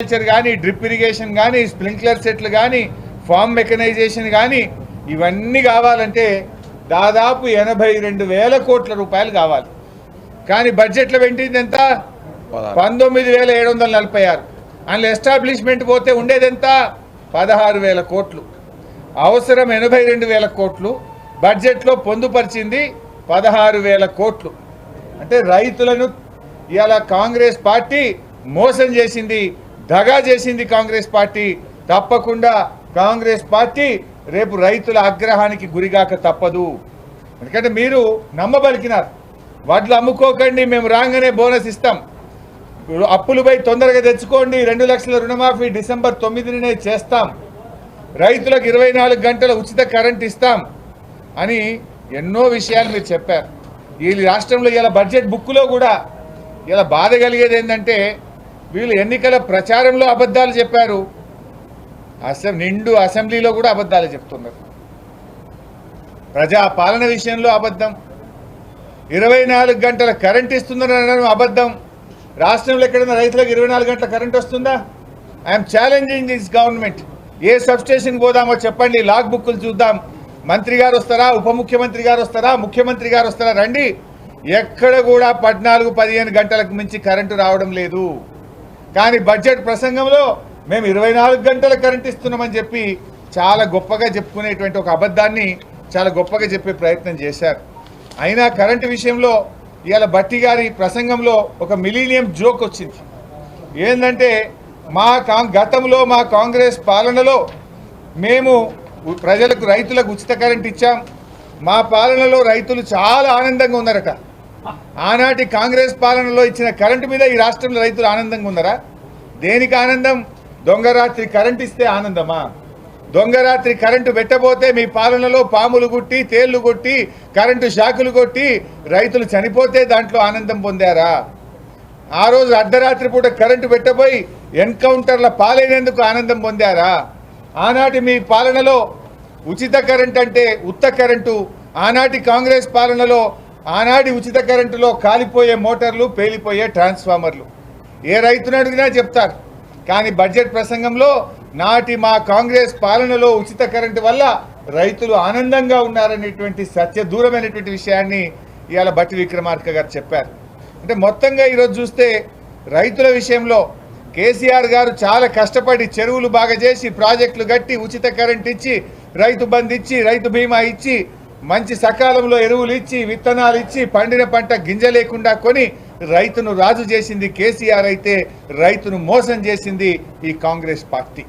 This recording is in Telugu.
అగ్రికల్చర్ కానీ డ్రిప్ ఇరిగేషన్ కానీ స్ప్రింక్లర్ సెట్లు కానీ ఫార్మ్ మెకనైజేషన్ కానీ ఇవన్నీ కావాలంటే దాదాపు ఎనభై రెండు వేల కోట్ల రూపాయలు కావాలి. కానీ బడ్జెట్లో పెట్టింది ఎంత? పంతొమ్మిది వేల ఏడు వందల నలభై ఆరు. అందులో ఎస్టాబ్లిష్మెంట్ పోతే ఉండేది ఎంత? పదహారు వేల కోట్లు. అవసరం ఎనభై రెండు వేల కోట్లు. బడ్జెట్లో పొందుపరిచింది పదహారు వేల కోట్లు. అంటే రైతులను ఇవాళ కాంగ్రెస్ పార్టీ మోసం చేసింది దగా చేసింది కాంగ్రెస్ పార్టీ. తప్పకుండా కాంగ్రెస్ పార్టీ రేపు రైతుల ఆగ్రహానికి గురిగాక తప్పదు. ఎందుకంటే మీరు నమ్మబలికినారు. వడ్లు అమ్ముకోకండి మేము రాగానే బోనస్ ఇస్తాం. అప్పులు తొందరగా తెచ్చుకోండి రెండు లక్షల రుణమాఫీ డిసెంబర్ తొమ్మిదినే చేస్తాం. రైతులకు ఇరవై నాలుగు గంటల ఉచిత కరెంట్ ఇస్తాం అని ఎన్నో విషయాలు మీరు చెప్పారు. ఈ రాష్ట్రంలో ఇలా బడ్జెట్ బుక్లో కూడా ఇలా బాధ కలిగేది ఏంటంటే వీళ్ళు ఎన్నికల ప్రచారంలో అబద్ధాలు చెప్పారు. అసెం నిండు అసెంబ్లీలో కూడా అబద్ధాలు చెప్తున్నారు. ప్రజా పాలన విషయంలో అబద్ధం. ఇరవై నాలుగు గంటల కరెంట్ ఇస్తుందని అనడం అబద్ధం. రాష్ట్రంలో ఎక్కడైనా రైతులకు ఇరవై నాలుగు గంటల కరెంట్ వస్తుందా? I'm challenging this government. A substation పోదామో చెప్పండి. లాగ్ బుక్లు చూద్దాం. మంత్రి గారు వస్తారా? ఉప ముఖ్యమంత్రి గారు వస్తారా? ముఖ్యమంత్రి గారు వస్తారా? రండి. ఎక్కడ కూడా పద్నాలుగు పదిహేను గంటలకు మించి కరెంటు రావడం లేదు. కానీ బడ్జెట్ ప్రసంగంలో మేము ఇరవై నాలుగు గంటల కరెంట్ ఇస్తున్నామని చెప్పి చాలా గొప్పగా చెప్పుకునేటువంటి ఒక అబద్ధాన్ని చాలా గొప్పగా చెప్పే ప్రయత్నం చేశారు. అయినా కరెంటు విషయంలో ఇవాళ బట్టి గారి ప్రసంగంలో ఒక మిలీనియం జోక్ వచ్చింది. ఏంటంటే మా గతంలో మా కాంగ్రెస్ పాలనలో మేము ప్రజలకు రైతులకు ఉచిత కరెంట్ ఇచ్చాం. మా పాలనలో రైతులు చాలా ఆనందంగా ఉన్నారట. ఆనాటి కాంగ్రెస్ పాలనలో ఇచ్చిన కరెంటు మీద ఈ రాష్ట్రంలో రైతులు ఆనందంగా ఉన్నారా? దేనికి ఆనందం? దొంగరాత్రి కరెంట్ ఇస్తే ఆనందమా? దొంగరాత్రి కరెంటు పెట్టబోతే మీ పాలనలో పాములు కొట్టి తేళ్ళు కొట్టి కరెంటు షాకులు కొట్టి రైతులు చనిపోతే దాంట్లో ఆనందం పొందారా? ఆ రోజు అర్ధరాత్రి పూట కరెంటు పెట్టబోయి ఎన్కౌంటర్ల పాలైనందుకు ఆనందం పొందారా? ఆనాటి మీ పాలనలో ఉచిత కరెంట్ అంటే ఉత్త కరెంటు ఆనాటి కాంగ్రెస్ పాలనలో ఆనాటి ఉచిత కరెంటులో కాలిపోయే మోటార్లు పేలిపోయే ట్రాన్స్ఫార్మర్లు. ఏ రైతును అడిగినా చెప్తారు. కానీ బడ్జెట్ ప్రసంగంలో నాటి మా కాంగ్రెస్ పాలనలో ఉచిత కరెంటు వల్ల రైతులు ఆనందంగా ఉన్నారనేటువంటి సత్య దూరమైనటువంటి విషయాన్ని ఇవాళ బట్టి విక్రమార్క గారు చెప్పారు. అంటే మొత్తంగా ఈరోజు చూస్తే రైతుల విషయంలో కేసీఆర్ గారు చాలా కష్టపడి చెరువులు బాగా చేసి ప్రాజెక్టులు కట్టి ఉచిత కరెంట్ ఇచ్చి రైతు బంద్ ఇచ్చి రైతు బీమా ఇచ్చి మంచి సకాలంలో ఎరువులు ఇచ్చి విత్తనాలు ఇచ్చి పండిన పంట గింజ లేకుండా కొని రైతును రాజు చేసింది కేసీఆర్ అయితే రైతును మోసం చేసింది ఈ కాంగ్రెస్ పార్టీ.